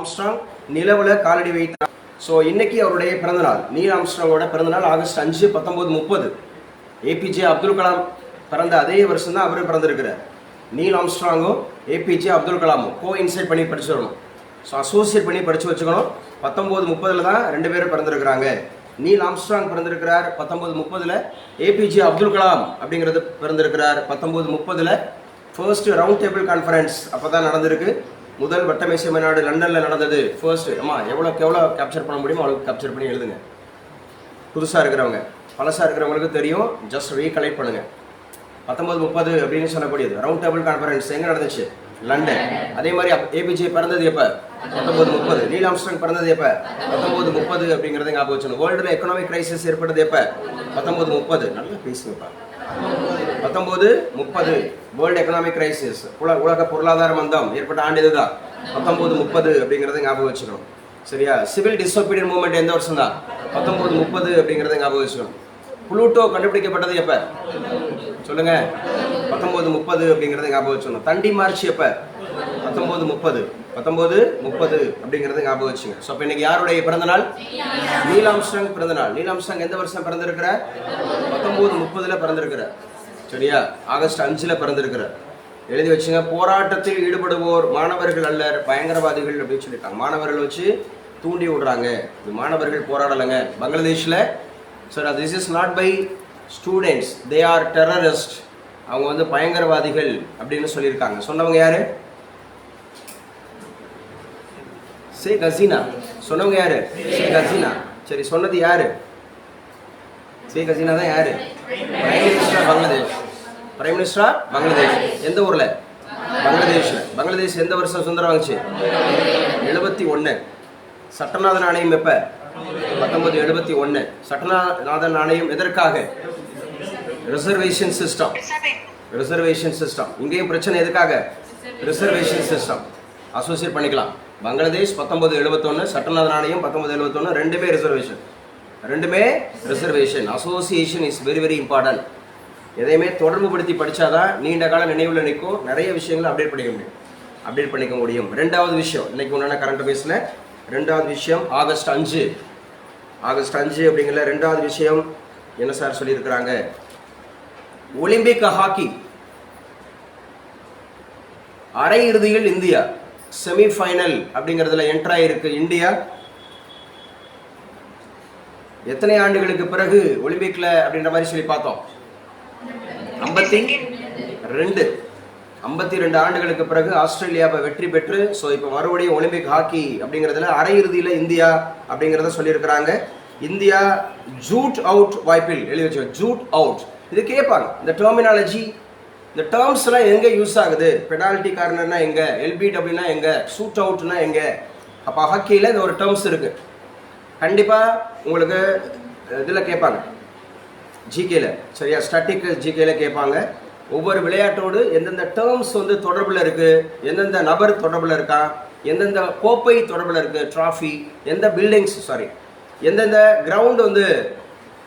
Armstrong நிலவுல காலடி வைத்தார். So இன்னைக்கு அவருடைய பிறந்தநாள். நீல் ஆம்ஸ்ட்ராங்கோட பிறந்தநாள் ஆகஸ்ட் அஞ்சு பத்தொம்போது முப்பது. ஏபிஜே அப்துல் கலாம் பிறந்த அதே வருஷம் தான் அவரும் பிறந்திருக்கிறார். நீல் ஆம்ஸ்ட்ராங்கும் ஏபிஜே அப்துல் கலாமும் கோ இன்சைட் பண்ணி படிச்சு வரணும். ஸோ அசோசியேட் பண்ணி படித்து வச்சுக்கணும். பத்தொம்போது முப்பதில் தான் ரெண்டு பேரும் பிறந்திருக்கிறாங்க. நீல் ஆம்ஸ்ட்ராங் பிறந்திருக்கிறார் பத்தொம்போது முப்பதில் ஏபிஜே அப்துல் கலாம் அப்படிங்கிறது பிறந்திருக்கிறார். பத்தொம்போது முப்பதில் ஃபர்ஸ்ட் ரவுண்ட் டேபிள் கான்ஃபரன்ஸ் அப்போ தான் நடந்திருக்கு. முதல் வட்டமேசை மாநாடு லண்டனில் நடந்தது. ஃபர்ஸ்ட் அம்மா எவ்வளோக்கு எவ்வளோ கேப்சர் பண்ண முடியுமோ அவ்வளோக்கு கேப்சர் பண்ணி எழுதுங்க. புதுசாக இருக்கிறவங்க பழசாக இருக்கிறவங்களுக்கு தெரியும். ஜஸ்ட் ரீகலெக்ட் பண்ணுங்க. பத்தொம்பது முப்பது அப்படின்னு சொல்லக்கூடியது. ரவுண்ட் டேபிள் கான்ஃபரன்ஸ் எங்கே நடந்துச்சு? லண்டன் அதே மாதிரி ஏபிஜே பிறந்தது எப்போ? பத்தொம்பது முப்பது. நீல் ஆம்ஸ்ட்ராங் பிறந்தது எப்போ? பத்தொம்பது முப்பது அப்படிங்கிறது ஞாபகம் வச்சுக்கணும். வேர்ல்டில் எக்கனாமிக் கிரைசிஸ் ஏற்பட்டது எப்போ? பத்தொம்பது முப்பது. நல்லா பேசுங்கப்பா. பத்தொம்போது முப்பது வேர்ல்டு எக்கனாமிக் கிரைசிஸ் உலக உலக பொருளாதார மந்தம் ஏற்பட்ட ஆண்டு இதுதான். பத்தொம்போது முப்பது அப்படிங்கிறத ஞாபகம் வச்சுக்கணும். சரியா? சிவில் டிஸ்ஒபீடியன் மூவ்மெண்ட் எந்த வருஷம் தான் பத்தொம்போது முப்பது அப்படிங்கிறத ஞாபகம் வச்சுக்கணும். புளூட்டோ கண்டுபிடிக்கப்பட்டது எப்ப? சொல்லுங்க. பத்தொம்போது முப்பது அப்படிங்கிறத ஞாபகம் வச்சுக்கணும். தண்டி மார்ச் எப்ப? பத்தொம்போது முப்பது. பத்தொம்போது முப்பது அப்படிங்கிறத ஞாபகம் வச்சுங்க. ஸோ அப்போ இன்னைக்கு யாருடைய பிறந்த நாள்? பிறந்தநாள் பிறந்த நாள். எந்த வருஷம் பிறந்திருக்கிற பத்தொம்போது முப்பதுல பிறந்திருக்கிற சரியா? ஆகஸ்ட் அஞ்சில் பிறந்திருக்கிறார். எழுதி வச்சுங்க போராட்டத்தில் ஈடுபடுவோர் மாணவர்கள் அல்லர் பயங்கரவாதிகள் அப்படின்னு சொல்லியிருக்காங்க. மாணவர்கள் வச்சு தூண்டி விடுறாங்க. இது மாணவர்கள் போராடலைங்க. பங்களாதேஷில் sir this is not by students they are terrorist அவங்க வந்து பயங்கரவாதிகள் அப்படின்னு சொல்லியிருக்காங்க. சொன்னவங்க யாரு? ஷேக் ஹசீனா. சொன்னவங்க யாரு? ஷேக் ஹசீனா. சரி சொன்னது யாரு? ஷேக் ஹசீனா தான் யாரு? பிரைம் மினிஸ்டர் பங்களாதேஷ் பிரைம் மினிஸ்டரா பங்களாதேஷ் எந்த ஊர்ல? பங்களாதேஷ் பங்களாதேஷ் எந்த வருஷம் சுதந்திரம் வந்துச்சு எழுபத்தி ஒன்று சட்டநாத நாணயம் எப்ப? பத்தொன்பது எழுபத்தி ஒன்று சட்டநாத நாணயம் எதற்காக? ரிசர்வேஷன் சிஸ்டம் ரிசர்வேஷன் சிஸ்டம் இங்கேயும் பிரச்சனை எதுக்காக? ரிசர்வேஷன் சிஸ்டம் அசோசியேட் பண்ணிக்கலாம். பங்களாதேஷ் பத்தொன்பது எழுபத்தொன்று சட்டநாத நாணயம் பத்தொன்பது எழுபத்தொன்று ரெண்டுமே ரிசர்வேஷன் ரெண்டுமே reservation association is very very important எதையுமே தொடர்பு படுத்தி படிச்சாதான் நீண்ட கால நினைவில் நிற்கும். நிறைய விஷயங்களை அப்டேட் பண்ணிக்க முடியும். அப்டேட் பண்ணிக்க முடியும். ரெண்டாவது விஷயம் இன்னைக்கு உண்டான கரண்ட் பேஸில் ரெண்டாவது விஷயம் ஆகஸ்ட் அஞ்சு. ஆகஸ்ட் அஞ்சு அப்படிங்கிற ரெண்டாவது விஷயம் என்ன சார் சொல்லியிருக்கிறாங்க? ஒலிம்பிக் ஹாக்கி அரையிறுதியில் இந்தியா செமிஃபைனல் அப்படிங்கிறதுல என்ட்ராயிருக்கு இந்தியா எத்தனை ஆண்டுகளுக்கு பிறகு ஒலிம்பிக்ல அப்படின்ற மாதிரி சொல்லி பார்த்தோம்? ஐம்பத்தி ரெண்டு. ஐம்பத்தி ரெண்டு ஆண்டுகளுக்கு பிறகு ஆஸ்திரேலியாவை வெற்றி பெற்று ஸோ இப்போ மறுபடியும் ஒலிம்பிக் ஹாக்கி அப்படிங்கிறதுல அரையிறுதியில் இந்தியா அப்படிங்கிறத சொல்லியிருக்கிறாங்க. இந்தியா ஜூட் அவுட் வாய்ப்பில் எழுதி வச்சு ஜூட் அவுட். இது கேட்பாங்க. இந்த டெர்மினாலஜி இந்த டேர்ம்ஸ்லாம் எங்கே யூஸ் ஆகுது? பெனால்டி கார்னர்னா எங்கே? எல்பிடபிள்யூனா எங்கே? ஷூட் அவுட்னா எங்கே? அப்போ ஹாக்கியில் இந்த ஒரு டேர்ம்ஸ் இருக்குது கண்டிப்பாக உங்களுக்கு இதில் கேட்பாங்க. ஜிகேல சரியா? ஸ்டாட்டிக் ஜிகேல கேட்பாங்க. ஒவ்வொரு விளையாட்டோடு எந்தெந்த டேர்ம்ஸ் வந்து தொடர்பில் இருக்குது எந்தெந்த நபர் தொடர்பில் இருக்கா எந்தெந்த கோப்பை தொடர்பில் இருக்குது ட்ராஃபி எந்த பில்டிங்ஸ் சாரி எந்தெந்த கிரவுண்ட் வந்து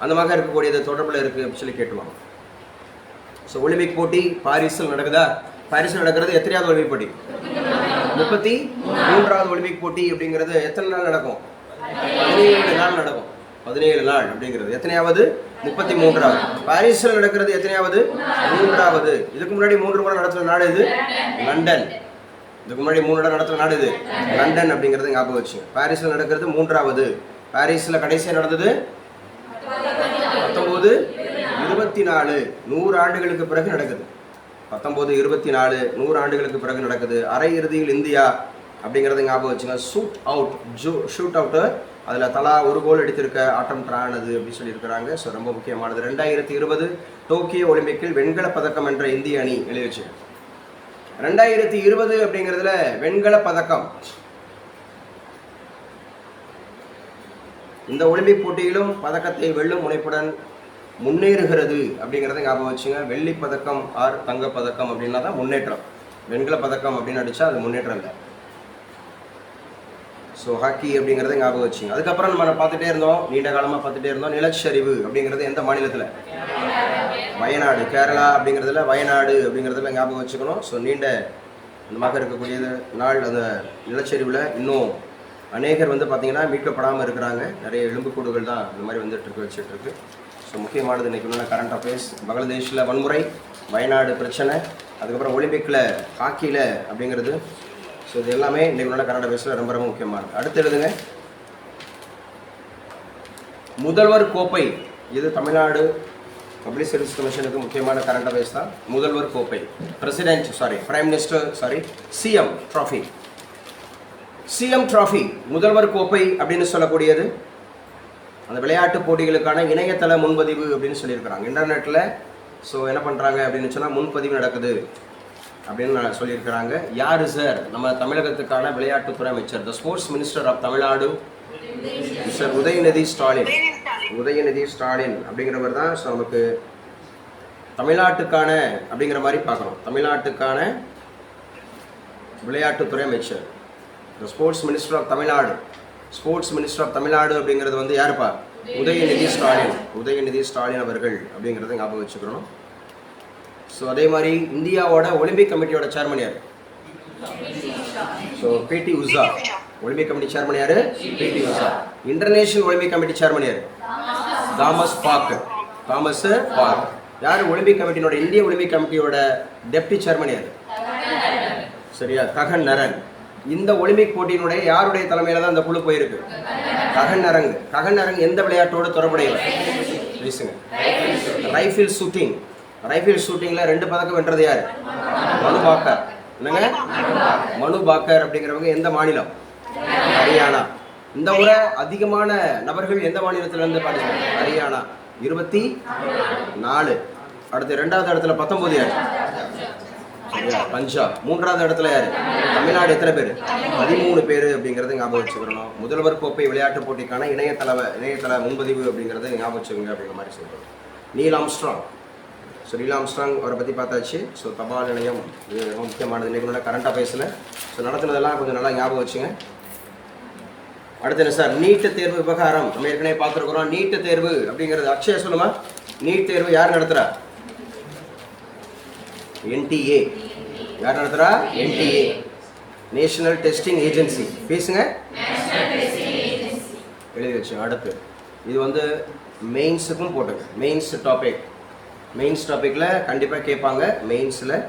அந்த மாதிரி இருக்கக்கூடியது தொடர்பில் இருக்கு அப்படின்னு சொல்லி கேட்டுவாங்க. ஸோ ஒலிம்பிக் போட்டி பாரிஸில் நடக்குதா? பாரிஸில் நடக்கிறது எத்தனையாவது ஒலிம்பிக் போட்டி? முப்பத்தி மூன்றாவது ஒலிம்பிக் போட்டி அப்படிங்கிறது எத்தனை நாள் நடக்கும்? பதினேழு நாள் நடக்கும். பதினேழு நாள் அப்படிங்கிறது. எத்தனையாவது? முப்பத்தி மூன்றாவது பாரிஸில் நடக்கிறது எத்தனையாவது? மூன்றாவது. இதுக்கு முன்னாடி மூன்று முறை நடத்துகிற நாடு இது லண்டன். இதுக்கு முன்னாடி மூணு இடம் நடத்துகிற நாடு இது லண்டன் அப்படிங்கிறது ஞாபகம் வச்சு பாரிஸில் நடக்கிறது மூன்றாவது. பாரிஸில் கடைசியாக நடந்தது? பத்தொம்போது இருபத்தி நாலு நூறு ஆண்டுகளுக்கு பிறகு நடக்குது. பத்தொம்போது இருபத்தி நாலு நூறு ஆண்டுகளுக்கு பிறகு நடக்குது. அரை இறுதியில் இந்தியா அப்படிங்கிறது ஞாபகம் வச்சுங்க. ஷூட் அவுட் ஜூ ஷூட் அவுட்டு அதில் தலா ஒரு கோல் எடுத்திருக்க ஆட்டம் ட்ரானது அப்படின்னு சொல்லியிருக்கிறாங்க. ஸோ ரொம்ப முக்கியமானது. ரெண்டாயிரத்தி இருபது டோக்கியோ ஒலிம்பிக்கில் வெண்கல பதக்கம் என்ற இந்திய அணி எழுதி வச்சு ரெண்டாயிரத்தி இருபது அப்படிங்கிறதுல வெண்கல பதக்கம். இந்த ஒலிம்பிக் போட்டியிலும் பதக்கத்தை வெல்லும் முனைப்புடன் முன்னேறுகிறது அப்படிங்கிறத ஞாபகம் வச்சுங்க. வெள்ளி பதக்கம் ஆர் தங்க பதக்கம் அப்படின்னா தான் முன்னேற்றம். வெண்கல பதக்கம் அப்படின்னு அடிச்சா அது முன்னேற்றம் இல்லை. ஸோ ஹாக்கி அப்படிங்கிறத ஞாபகம் வச்சுங்க. அதுக்கப்புறம் நம்ம பார்த்துட்டே இருந்தோம். நீண்ட காலமாக பார்த்துட்டே இருந்தோம். நிலச்சரிவு அப்படிங்கிறது எந்த மாநிலத்தில்? வயநாடு. கேரளா அப்படிங்கிறதுல வயநாடு அப்படிங்கிறதுல ஞாபகம் வச்சுக்கணும். ஸோ நீண்ட இந்த மாதிரி இருக்கக்கூடிய நாள் அந்த நிலச்சரிவில் இன்னும் அநேகர் வந்து பார்த்தீங்கன்னா மீட்கப்படாமல் இருக்கிறாங்க. நிறைய எலும்புக்கூடுகள் தான் இந்த மாதிரி வந்துட்டு இருக்கு வச்சுட்டு இருக்கு. ஸோ முக்கியமானது இன்றைக்கி உள்ள கரண்ட் அஃபேர்ஸ் பங்களாதேஷில் வன்முறை வயநாடு பிரச்சனை அதுக்கப்புறம் ஒலிம்பிக்கில் ஹாக்கியில் அப்படிங்கிறது. ஸோ இது எல்லாமே இன்றைக்கு உள்ள கன்னட அஃபேர்ஸில் ரொம்ப ரொம்ப முக்கியமானது அடுத்து எழுதுங்க. முதல்வர் கோப்பை. இது தமிழ்நாடு பப்ளிக் சர்வீஸ் கமிஷனுக்கு முக்கியமான கரண்ட் அஃபேர்ஸ் தான். முதல்வர் கோப்பை. President sorry prime minister sorry CM trophy CM trophy முதல்வர் கோப்பை அப்படின்னு சொல்லக்கூடியது. அந்த விளையாட்டு போட்டிகளுக்கான இணையதள முன்பதிவு அப்படின்னு சொல்லியிருக்கிறாங்க. இன்டர்நெட்டில் ஸோ என்ன பண்ணுறாங்க அப்படின்னு சொன்னால் முன்பதிவு நடக்குது. அப்படின்னு சொல்லியிருக்கிறாங்க. யார் சார்? நம்ம தமிழகத்துக்கான விளையாட்டுத்துறை அமைச்சர் the sports minister of Tamil Nadu mister Udhayanidhi Stalin Udhayanidhi Stalin அப்படிங்கிறவர் தான். நமக்கு தமிழ்நாட்டுக்கான அப்படிங்கிற மாதிரி பார்க்குறோம் தமிழ்நாட்டுக்கான விளையாட்டுத்துறை அமைச்சர் the sports minister of Tamil Nadu sports minister of Tamil Nadu அப்படிங்கிறது வந்து யாருப்பா? உதயநிதி ஸ்டாலின் உதயநிதி ஸ்டாலின் அவர்கள் அப்படிங்கிறத ஞாபகம் வச்சுக்கிறோம் ஸோ அதே மாதிரி இந்தியாவோட ஒலிம்பிக் கமிட்டியோட சேர்மன் யார்? So PT Usha Olympic committee சேர்மனியார் PT Usha international Olympic committee சேர்மனியார் Thomas Bach Thomas Bach யார் ஒலிம்பிக் கமிட்டியோட இந்திய ஒலிம்பிக் கமிட்டியோட டெப்டி சேர்மனியார் சரியா? ககன் நரன். இந்த ஒலிம்பிக் போட்டியினுடைய யாருடைய தலைமையில தான் இந்த குழு போயிருக்கு? ககன் அரங்கு ககன் அரங்கு எந்த விளையாட்டோடு தொடர்புடையவர்? பேசுங்க. ரைஃபிள் ஷூட்டிங் ரைஃபிள் ஷூட்டிங்ல ரெண்டு பதக்கம் வென்றது யார்? மனு பாக்கர். என்னங்க? மனு பாக்கர் அப்படிங்கிறவங்க எந்த மாநிலம்? ஹரியானா. இந்த முறை அதிகமான நபர்கள் எந்த மாநிலத்துல இருந்து பாருங்க ஹரியானா. இருபத்தி நாலு. அடுத்து ரெண்டாவது இடத்துல பத்தொன்பது யார்? பஞ்சாப். மூன்றாவது இடத்துல யாரு? தமிழ்நாடு எத்தனை பேர்? பதிமூணு பேர் அப்படிங்கிறது ஞாபகம் வச்சுக்கிறோம் முதல்வர் கோப்பை விளையாட்டு போட்டிக்கான இணையதள இணையதள முன்பதிவு அப்படிங்கிறது ஞாபகம் வச்சுக்கோங்க அப்படிங்கிற மாதிரி சொல்கிறோம் Neil Armstrong. So Neil Armstrong அவரை பற்றி பார்த்தாச்சு. ஸோ தபால் நிலையம் இது ரொம்ப முக்கியமானது. இன்னைக்கு கரண்ட் அஃபேர்ஸில் ஸோ நடத்துனதெல்லாம் கொஞ்சம் நல்லா ஞாபகம் வச்சுங்க. அடுத்து என்ன சார்? நீட்டு தேர்வு விவகாரம். நம்ம ஏற்கனவே பார்த்துருக்குறோம். நீட்டு தேர்வு அப்படிங்கிறது அக்ஷய சொல்லுமா? நீட் தேர்வு யார் நடத்துகிறா என்டிஏ யார் நடத்துகிறா என்டிஏ நேஷனல் டெஸ்டிங் ஏஜென்சி பேசுங்க. எழுதி வச்சு அடுத்து. இது வந்து மெயின்ஸுக்கும் போட்டுங்க. மெயின்ஸ் டாபிக் மெயின்ஸ் டாப்பிக்கில் கண்டிப்பாக கேட்பாங்க மெயின்ஸில்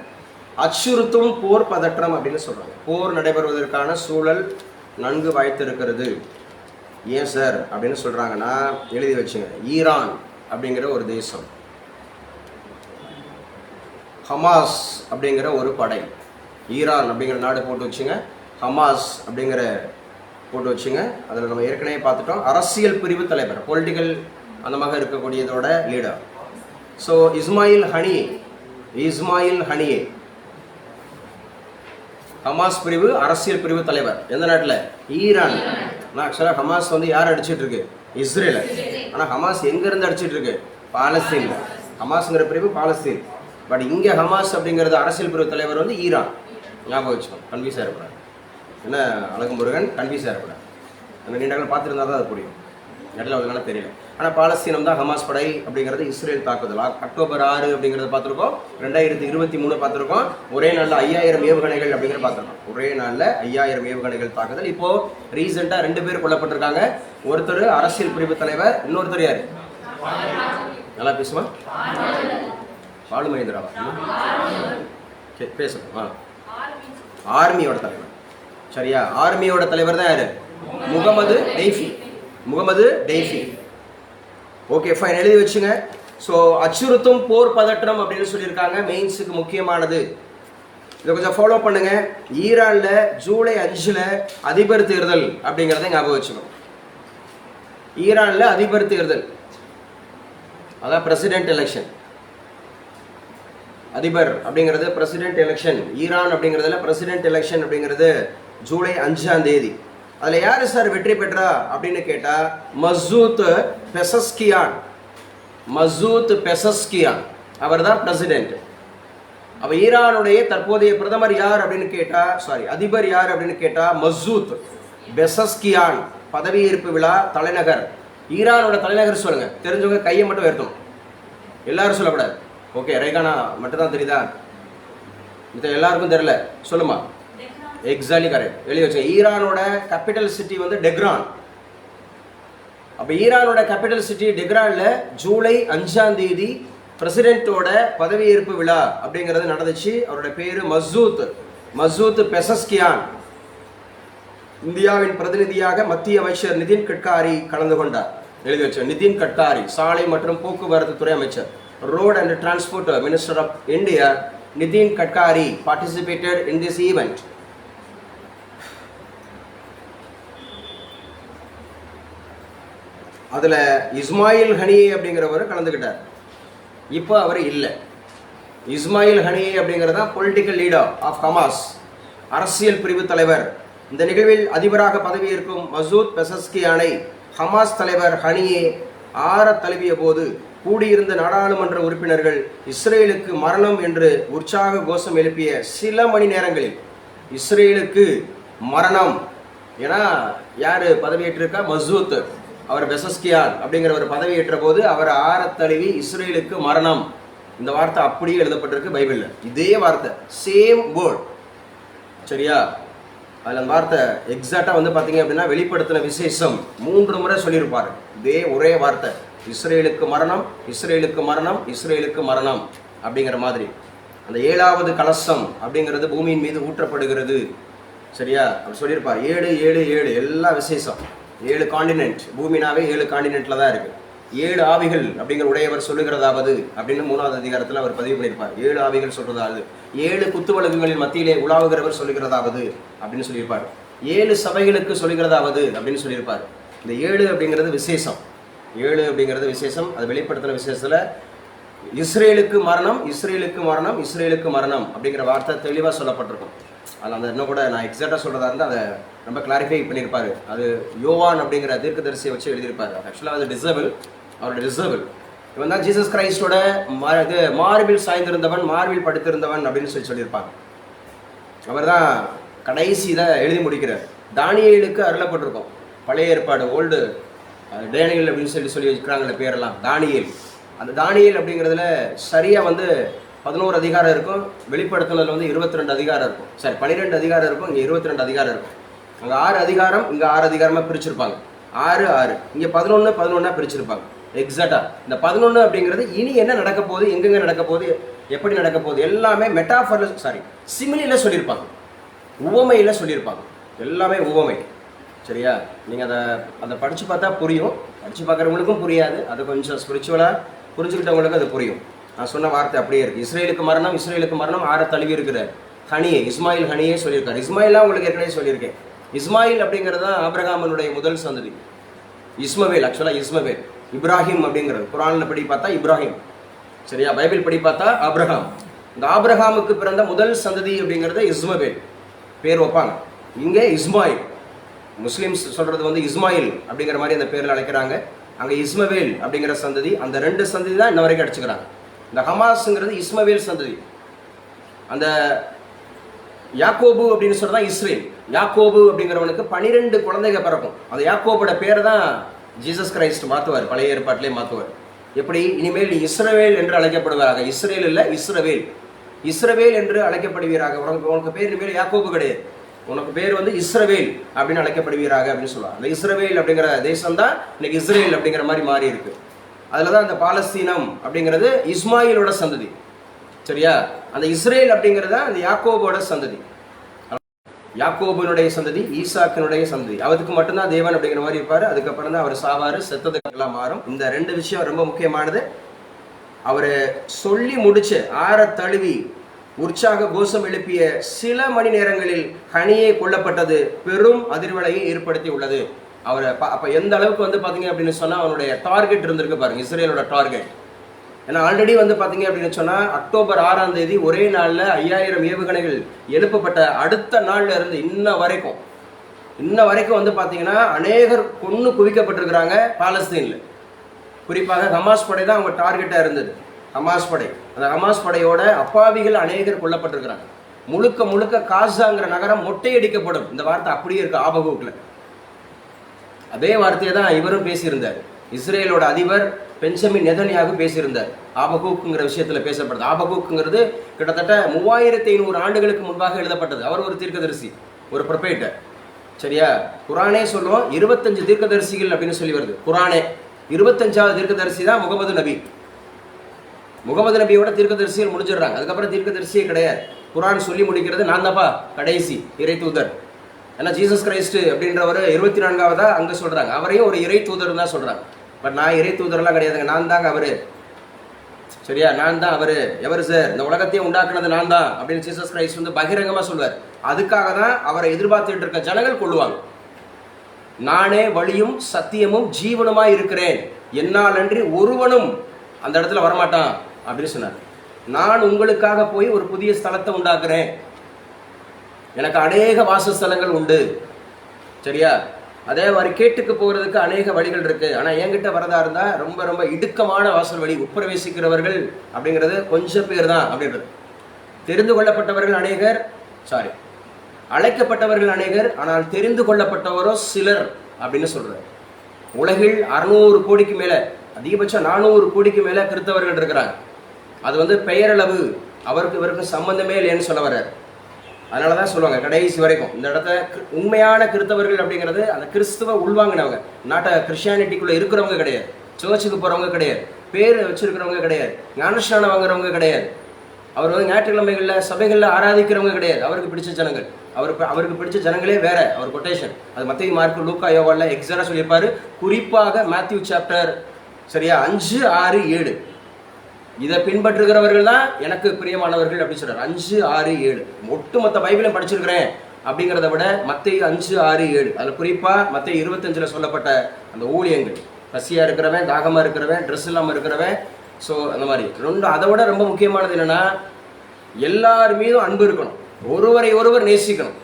அச்சுறுத்தும் போர் பதற்றம் அப்படின்னு சொல்கிறாங்க போர் நடைபெறுவதற்கான சூழல் நன்கு வாய்த்திருக்கிறது. ஏன் சார்? அப்படின்னு சொல்கிறாங்கன்னா எழுதி வச்சுங்க. ஈரான் அப்படிங்கிற ஒரு தேசம். ஹமாஸ் அப்படிங்கிற ஒரு படை. ஈரான் அப்படிங்கிற நாடு போட்டு வச்சுங்க. ஹமாஸ் அப்படிங்கிற போட்டு வச்சுங்க. அதில் நம்ம ஏற்கனவே பார்த்துட்டோம். அரசியல் பிரிவு தலைவர் பொலிட்டிக்கல் அந்த மாதிரி இருக்கக்கூடியதோட leader so Ismail Haniyeh Ismail Haniyeh Hamas பிரிவு அரசியல் பிரிவு தலைவர். எந்த நாட்டில்? ஈரான். ஆனால் ஆக்சுவலாக ஹமாஸ் வந்து யார் அடிச்சிட்டு இருக்கு? இஸ்ரேல. ஆனால் ஹமாஸ் எங்கேருந்து அடிச்சிட்டு இருக்கு? பாலஸ்தீன். ஹமாஸ்ங்கிற பிரிவு பாலஸ்தீன். பட் இங்கே ஹமாஸ் அப்படிங்கிறது அரசியல் பிரிவு தலைவர் வந்து ஈரான். ஞாபகம் வச்சுக்கணும் கன்ஃபியூஸ் ஆகிடக்கூடாது என்ன அழகு முருகன் கன்ஃபியூஸ் ஆகிடக்கூடாது அந்த நீண்ட காலம் பார்த்துருந்தா தான் அது புரியும். இடத்துல அதனால தெரியல. ஆனால் பாலஸ்தீனம் தான் ஹமாஸ் படை அப்படிங்கிறது இஸ்ரேல் தாக்குதல்? அக்டோபர் ஆறு அப்படிங்கிறத பார்த்துருக்கோம். ரெண்டாயிரத்தி இருபத்தி மூணு பார்த்துருக்கோம். ஒரே நாளில் ஐயாயிரம் ஏவுகணைகள் அப்படிங்கிற பார்த்துருக்கோம். ஒரே நாளில் ஐயாயிரம் ஏவுகணைகள் தாக்குதல். இப்போ ரீசெண்டாக ரெண்டு பேர் கொல்லப்பட்டிருக்காங்க. ஒருத்தர் அரசியல் பிரிவு தலைவர் இன்னொருத்தர் யார்? நல்லா பேசுமா? பாலு மகேந்திராவா? பேசணும். ஆ. ஆர்மியோட தலைவர். சரியா? ஆர்மியோட தலைவர் தான் யாரு? Mohammed நெய்ஃபி. Mohammed Deif. Okay fine எழுதி வச்சுங்க. ஸோ அச்சுறுத்தும் போர் பதற்றம் அப்படின்னு சொல்லியிருக்காங்க. மெயின்ஸுக்கு முக்கியமானது. இதை கொஞ்சம் ஃபாலோ பண்ணுங்க. ஈரானில் ஜூலை அஞ்சில் அதிபர் தேர்தல் அப்படிங்கிறத ஞாபகம் வச்சுக்கணும். ஈரானில் அதிபர் தேர்தல். அதான் பிரசிடென்ட் எலெக்ஷன் அதிபர் அப்படிங்கிறது பிரசிடென்ட் எலெக்ஷன் ஈரான் அப்படிங்கிறதுல பிரசிடென்ட் எலெக்ஷன் அப்படிங்கிறது ஜூலை அஞ்சாம் தேதி. அதில் யார் சார் வெற்றி பெற்றா அப்படின்னு கேட்டால் மசூத் பெசஸ்கியான். Masoud Pezeshkian. அவர் தான் பிரசிடென்ட் அப்ப ஈரானுடைய தற்போதைய பிரதமர் யார் அப்படின்னு கேட்டால் சாரி அதிபர் யார் அப்படின்னு கேட்டால் மசூத் பெசஸ்கியான். பதவியேற்பு விழா தலைநகர். ஈரானோட தலைநகர் சொல்லுங்க. தெரிஞ்சவங்க கையை மட்டும் உயர்த்தணும். எல்லாரும் சொல்லக்கூடாது. ஓகே ரேகானா மட்டும்தான் தெரியுதா? இது எல்லாருக்கும் தெரியல. சொல்லுமா? எக்ஸாக்ட்லி கரெக்ட் எழுதி வச்சு ஈரானோட கேபிட்டல் சிட்டி வந்து டெக்ரான். அப்போ ஈரானோட கேபிட்டல் சிட்டி டெக்ரானில் ஜூலை அஞ்சாம் தேதி பிரசிடென்ட்டோட பதவியேற்பு விழா அப்படிங்கிறது நடந்துச்சு. அவரோட பேர் மசூத். Masoud Pezeshkian. இந்தியாவின் பிரதிநிதியாக மத்திய அமைச்சர் நிதின் கட்காரி கலந்து கொண்டார். எழுதி வச்சார் நிதின் கட்காரி சாலை மற்றும் போக்குவரத்து துறை அமைச்சர். Road and transport minister of India Nitin Gadkari participated in this event அதில் இஸ்மாயில் ஹனியே அப்படிங்கிறவர் கலந்துக்கிட்டார். இப்போ அவர் இல்லை. இஸ்மாயில் ஹனியே அப்படிங்கிறது தான் பொலிட்டிக்கல் லீடர் ஆஃப் ஹமாஸ் அரசியல் பிரிவு தலைவர். இந்த நிகழ்வில் அதிபராக பதவியேற்கும் மசூத் பெசஸ்கியானை ஹமாஸ் தலைவர் ஹனியே ஆற தழுவிய போது கூடியிருந்த நாடாளுமன்ற உறுப்பினர்கள் இஸ்ரேலுக்கு மரணம் என்று உற்சாக கோஷம் எழுப்பிய சில மணி நேரங்களில் இஸ்ரேலுக்கு மரணம். ஏன்னா யார் பதவியேற்றிருக்கா? மசூத். அவர் பெசஸ்கியான் அப்படிங்கிறவர் பதவியேற்ற போது அவர் ஆரத்தழுவி தழுவி இஸ்ரேலுக்கு மரணம். இந்த வார்த்தை அப்படியே எழுதப்பட்டிருக்கு பைபிளில். இதே வார்த்தை சேம் வேர்ட் சரியா? அதில் அந்த வார்த்தை எக்ஸாக்டாக வந்து பார்த்தீங்க அப்படின்னா வெளிப்படுத்தின விசேஷம். மூன்று முறை சொல்லியிருப்பார். இதே ஒரே வார்த்தை இஸ்ரேலுக்கு மரணம் இஸ்ரேலுக்கு மரணம் இஸ்ரேலுக்கு மரணம் அப்படிங்கிற மாதிரி. அந்த ஏழாவது கலசம் அப்படிங்கிறது பூமியின் மீது ஊற்றப்படுகிறது. சரியா? அவர் சொல்லியிருப்பார். ஏழு ஏழு ஏழு எல்லா விசேஷம். ஏழு காண்டினென்ட் பூமினாவே ஏழு காண்டினென்ட்ல தான் இருக்கு. ஏழு ஆவிகள் அப்படிங்கிற உடையவர் சொல்லுகிறதாவது அப்படின்னு மூணாவது அதிகாரத்தில் அவர் பதிவு பண்ணியிருப்பார். ஏழு ஆவிகள் சொல்றதாவது. ஏழு குத்துவழக்குகளின் மத்தியிலே உலாவுகிறவர் சொல்லுகிறதாவது அப்படின்னு சொல்லியிருப்பார். ஏழு சபைகளுக்கு சொல்லுகிறதாவது அப்படின்னு சொல்லியிருப்பார். இந்த ஏழு அப்படிங்கிறது விசேஷம். ஏழு அப்படிங்கிறது விசேஷம். அது வெளிப்படுத்தின விசேஷத்தில் இஸ்ரேலுக்கு மரணம் இஸ்ரேலுக்கு மரணம் இஸ்ரேலுக்கு மரணம் அப்படிங்கிற வார்த்தை தெளிவாக சொல்லப்பட்டிருக்கும். அதில் அந்த இன்னும் கூட நான் எக்ஸாக்டாக சொல்கிறதா இருந்தால் அதை ரொம்ப கிளாரிஃபை பண்ணியிருப்பாரு. அது யோவான் அப்படிங்கிற தீர்க்கதரிசியை வச்சு எழுதியிருப்பார். ஆக்சுவலாக அது டிசபிள் அவரோட டிசபிள் இவன் தான் ஜீசஸ் கிரைஸ்டோட மா இது மார்பில் சாய்ந்திருந்தவன் மார்பில் படுத்திருந்தவன் அப்படின்னு சொல்லி சொல்லியிருப்பாங்க. அவர் தான் கடைசி இதை எழுதி முடிக்கிறார். தானியலுக்கு அருளப்பட்டிருக்கும். பழைய ஏற்பாடு ஓல்டு டேனியல் அப்படின்னு சொல்லி சொல்லி வச்சுக்கிறாங்களே பேரெல்லாம் தானியல். அந்த தானியல் அப்படிங்கிறதுல சரியாக வந்து பதினோரு அதிகாரம் இருக்கும். வெளிப்படுத்தினதில் வந்து இருபத்தி ரெண்டு அதிகாரம் இருக்கும். சரி பன்னிரெண்டு அதிகாரம் இருக்கும் இங்கே இருபத்தி ரெண்டு அதிகாரம் இருக்கும். அங்கே ஆறு அதிகாரம் இங்கே ஆறு அதிகாரமாக பிரிச்சிருப்பாங்க. ஆறு ஆறு. இங்கே பதினொன்று பதினொன்றா பிரிச்சிருப்பாங்க. எக்ஸாக்டாக இந்த பதினொன்று அப்படிங்கிறது இனி என்ன நடக்க போகுது எங்கெங்கே நடக்க போகுது எப்படி நடக்க போகுது எல்லாமே மெட்டாஃபரில் சாரி சிமிலியில் சொல்லியிருப்பாங்க. உவமையில் சொல்லியிருப்பாங்க. எல்லாமே உவமை. சரியா? நீங்கள் அதை அதை படித்து பார்த்தா புரியும். படித்து பார்க்குறவங்களுக்கும் புரியாது. அது கொஞ்சம் ஸ்பிரிச்சுவலாக புரிஞ்சுக்கிட்டவங்களுக்கு அது புரியும். நான் சொன்ன வார்த்தை அப்படியே இருக்குது இஸ்ரேலுக்கு மரணம் இஸ்ரேலுக்கு மரணம் ஆற தழுவி இருக்கிறார் ஹனியே இஸ்மாயில் ஹனியே சொல்லியிருக்காரு. இஸ்மாயிலாம் உங்களுக்கு ஏற்கனவே சொல்லியிருக்கேன். இஸ்மாயில் அப்படிங்கிறது தான் ஆப்ரஹாமனுடைய முதல் சந்ததி. இஸ்மவேல் ஆக்சுவலாக இஸ்மவேல். இப்ராஹிம் அப்படிங்கிறது. குரானில் படி பார்த்தா இப்ராஹிம். சரியா? பைபிள் படி பார்த்தா ஆப்ரஹாம் இந்த ஆப்ரஹாமுக்கு பிறந்த முதல் சந்ததி அப்படிங்கிறது இஸ்மவேல். பேர் வைப்பாங்க. இங்கே இஸ்மாயில். முஸ்லீம்ஸ் சொல்கிறது வந்து இஸ்மாயில் அப்படிங்கிற மாதிரி அந்த பேரில் அழைக்கிறாங்க. அங்கே இஸ்மவேல் அப்படிங்கிற சந்ததி அந்த ரெண்டு சந்ததி தான் இன்ன வரைக்கும் அடிச்சுக்கிறாங்க. இந்த ஹமாஸுங்கிறது இஸ்மவேல் சந்ததி. அந்த யாக்கோபு அப்படின்னு சொல்றதா இஸ்ரேல். யாக்கோபு அப்படிங்கிறவனுக்கு பனிரெண்டு குழந்தைங்க பிறக்கும். அந்த யாக்கோபோட பேரை தான் ஜீசஸ் கிரைஸ்ட் மாற்றுவார் பழைய ஏற்பாட்டிலே மாற்றுவார் எப்படி? இனிமேல் இஸ்ரவேல் என்று அழைக்கப்படுவாராக. இஸ்ரேல் இல்லை இஸ்ரவேல். இஸ்ரவேல் என்று அழைக்கப்படுவீராக. உனக்கு உனக்கு பேர் இனிமேல் யாக்கோபு கிடையாது. உனக்கு பேர் வந்து இஸ்ரவேல் அப்படின்னு அழைக்கப்படுவீராக அப்படின்னு சொல்லுவாங்க. அந்த இஸ்ரவேல் அப்படிங்கிற தேசம் தான் இன்னைக்கு இஸ்ரேல் அப்படிங்கிற மாதிரி மாறி இருக்குது அதில் தான் அந்த பாலஸ்தீனம் அப்படிங்கிறது இஸ்மாயிலோட சந்ததி. சரியா? அந்த இஸ்ரேல் அப்படிங்கிறது தான் அந்த யாக்கோபோட சந்ததி. யாக்கோபனுடைய சந்ததி ஈசாக்கினுடைய சந்ததி. அவருக்கு மட்டும்தான் தேவன் அப்படிங்கிற மாதிரி இருப்பார். அதுக்கப்புறம் தான் அவர் சாவார் செத்ததுக்கெல்லாம் மாறும். இந்த ரெண்டு விஷயம் ரொம்ப முக்கியமானது. அவர் சொல்லி முடிச்சு ஆற தழுவி உற்சாக கோஷம் எழுப்பிய சில மணி நேரங்களில் ஹனியே கொல்லப்பட்டது பெரும் அதிர்வலையை ஏற்படுத்தி உள்ளது அவர் அப்போ எந்த அளவுக்கு வந்து பார்த்தீங்க அப்படின்னு சொன்னால் அவனுடைய டார்கெட் இருந்திருக்கு பாருங்க இஸ்ரேலோட டார்கெட் ஏன்னா ஆல்ரெடி வந்து பார்த்தீங்க அப்படின்னு சொன்னால் அக்டோபர் ஆறாம் தேதி ஒரே நாளில் ஐயாயிரம் ஏவுகணைகள் எழுப்பப்பட்ட அடுத்த நாளில் இருந்து இன்ன வரைக்கும். இன்ன வரைக்கும் வந்து பார்த்தீங்கன்னா அநேகர் கொன்று குவிக்கப்பட்டிருக்கிறாங்க பாலஸ்தீனில். குறிப்பாக ஹமாஸ் படை தான் அவங்க டார்கெட்டாக இருந்தது. ஹமாஸ் படை. அந்த ஹமாஸ் படையோட அப்பாவிகள் அநேகர் கொல்லப்பட்டிருக்கிறாங்க. முழுக்க முழுக்க காசாங்கிற நகரம் மொட்டையடிக்கப்படும். இந்த வார்த்தை அப்படியே இருக்குது ஆபகுக்கில். அதே வார்த்தையை தான் இவரும் பேசியிருந்தார். இஸ்ரேலோட அதிபர் பென்சமின் நெதன்யாகு பேசியிருந்தார். ஆபகூக்குங்கிற விஷயத்துல பேசப்படுது. ஆபகூக்குங்கிறது கிட்டத்தட்ட மூவாயிரத்தி ஐநூறு ஆண்டுகளுக்கு முன்பாக எழுதப்பட்டது. அவர் ஒரு தீர்க்கதரிசி ஒரு ப்ரொபேட்டர் சரியா? குரானே சொல்லுவோம் இருபத்தஞ்சு தீர்க்கதரிசிகள் அப்படின்னு சொல்லி வருது. குரானே. இருபத்தஞ்சாவது தீர்க்கதரிசி தான் முகமது நபி. முகமது நபியோட தீர்க்கதரிசிகள் முடிஞ்சிடுறாங்க. அதுக்கப்புறம் தீர்க்கதரிசியே கிடையாது. குரான் சொல்லி முடிக்கிறது நான் தான்ப்பா கடைசி இறை தூதர். ஏன்னா ஜீசஸ் கிரைஸ்ட் அப்படின்றவர் இருபத்தி நான்காவதா அங்கே சொல்றாங்க. அவரையும் ஒரு இறை தூதர் தான் சொல்கிறாங்க பட் நான் இறை தூதர்லாம் கிடையாதுங்க. நான் தாங்க அவர். சரியா? நான் தான் அவர். எவர் சார் இந்த உலகத்தையும் உண்டாக்குனது நான் தான் அப்படின்னு ஜீசஸ் கிரைஸ்ட் வந்து பகிரங்கமாக சொல்வார். அதுக்காக தான் அவரை எதிர்பார்த்துட்டு இருக்க ஜனங்கள் கொள்ளுவாங்க. நானே வழியும் சத்தியமும் ஜீவனுமாய் இருக்கிறேன். என்னால் அன்றி ஒருவனும் அந்த இடத்துல வரமாட்டான் அப்படின்னு சொன்னார். நான் உங்களுக்காக போய் ஒரு புதிய ஸ்தலத்தை உண்டாக்குறேன். எனக்கு அநேக வாசஸ்தலங்கள் உண்டு. சரியா? அதே மாதிரி கேட்டுக்கு போகிறதுக்கு அநேக வழிகள் இருக்கு. ஆனா என்கிட்ட வரதா இருந்தா ரொம்ப ரொம்ப இடுக்கமான வாசல் வழி உட்பிரவேசிக்கிறவர்கள் அப்படிங்கிறது கொஞ்சம் பேர் தான் அப்படின்றது. தெரிந்து கொள்ளப்பட்டவர்கள் அநேகர் சாரி அழைக்கப்பட்டவர்கள் அநேகர் ஆனால் தெரிந்து கொள்ளப்பட்டவரோ சிலர் அப்படின்னு சொல்றாரு. உலகில் அறுநூறு கோடிக்கு மேல அதிகபட்சம் நானூறு கோடிக்கு மேல கிறித்தவர்கள் இருக்கிறாங்க. அது வந்து பெயரளவு அவருக்கு இவருக்கு சம்பந்தமே இல்லைன்னு சொல்ல வர்றாரு. அதனால தான் சொல்லுவாங்க கடைசி வரைக்கும். இந்த இடத்த உண்மையான கிறிஸ்தவர்கள் அப்படிங்கிறது அந்த கிறிஸ்துவ உள்வாங்கினவங்க. நாட்டை கிறிஸ்டியானிட்டிக்குள்ளே இருக்கிறவங்க கிடையாது. சர்ச்சுக்கு போகிறவங்க கிடையாது. பேர் வச்சுருக்கிறவங்க கிடையாது. ஞானஸ்நானம் வாங்குறவங்க கிடையாது. அவர் வந்து ஞாயிற்றுக்கிழமைகளில் சபைகளில் ஆராதிக்கிறவங்க கிடையாது. அவருக்கு பிடிச்ச ஜனங்கள். அவர் அவருக்கு பிடிச்ச ஜனங்களே வேற அவர் கொட்டேஷன் அது மத்திய மார்க் லூக்கா யோகாவில் எக்ஸாக்டாக சொல்லியிருப்பாரு. குறிப்பாக மேத்யூ சாப்டர் சரியா? அஞ்சு ஆறு ஏழு. இதை பின்பற்றுகிறவர்கள் தான் எனக்கு பிரியமானவர்கள் அப்படின்னு சொல்றாரு. அஞ்சு ஆறு ஏழு. ஒட்டுமொத்த பைபிளையும் படிச்சிருக்கிறேன் அப்படிங்கிறத விட மத்திய அஞ்சு ஆறு ஏழு. அதில் குறிப்பா மத்திய இருபத்தஞ்சுல சொல்லப்பட்ட அந்த ஊழியங்கள். பசியா இருக்கிறவன் தாகமா இருக்கிறவன் ட்ரெஸ் இல்லாமல் இருக்கிறவன் ஸோ அந்த மாதிரி. ரெண்டு அதை விட ரொம்ப முக்கியமானது என்னன்னா எல்லார் மீதும் அன்பு இருக்கணும். ஒருவரை ஒருவர் நேசிக்கணும்.